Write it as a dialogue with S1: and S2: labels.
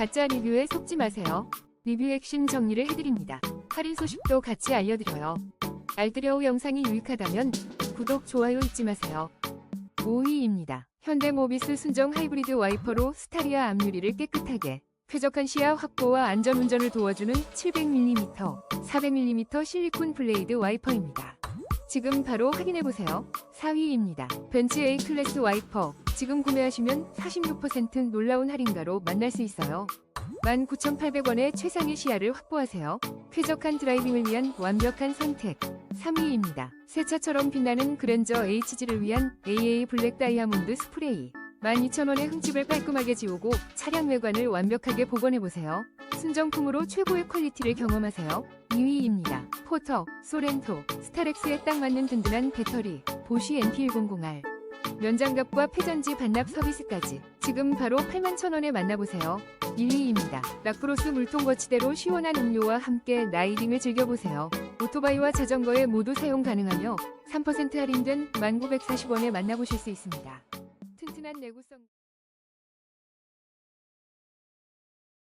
S1: 가짜 리뷰에 속지 마세요. 리뷰 핵심 정리를 해드립니다. 할인 소식도 같이 알려드려요. 알뜰여우 영상이 유익하다면 구독, 좋아요 잊지 마세요. 5위입니다. 현대모비스 순정 하이브리드 와이퍼로 스타리아 앞유리를 깨끗하게 쾌적한 시야 확보와 안전운전을 도와주는 700mm, 400mm 실리콘 블레이드 와이퍼입니다. 지금 바로 확인해보세요. 4위입니다. 벤츠 A 클래스 와이퍼. 지금 구매하시면 46% 놀라운 할인가로 만날 수 있어요. 19,800원의 최상의 시야를 확보하세요. 쾌적한 드라이빙을 위한 완벽한 선택. 3위입니다. 새 차처럼 빛나는 그랜저 HG를 위한 AA 블랙 다이아몬드 스프레이. 12,000원의 흠집을 깔끔하게 지우고 차량 외관을 완벽하게 복원해보세요. 순정품으로 최고의 퀄리티를 경험하세요. 2위입니다. 포터, 소렌토, 스타렉스에 딱 맞는 든든한 배터리, 보쉬 NT100R. 면장갑과 회전지 반납 서비스까지 지금 바로 81,000원에 만나보세요. 1위입니다. 락브로스 물통 거치대로 시원한 음료와 함께 라이딩을 즐겨보세요. 오토바이와 자전거에 모두 사용 가능하며 3% 할인된 1940원에 만나보실 수 있습니다. 튼튼한 내구성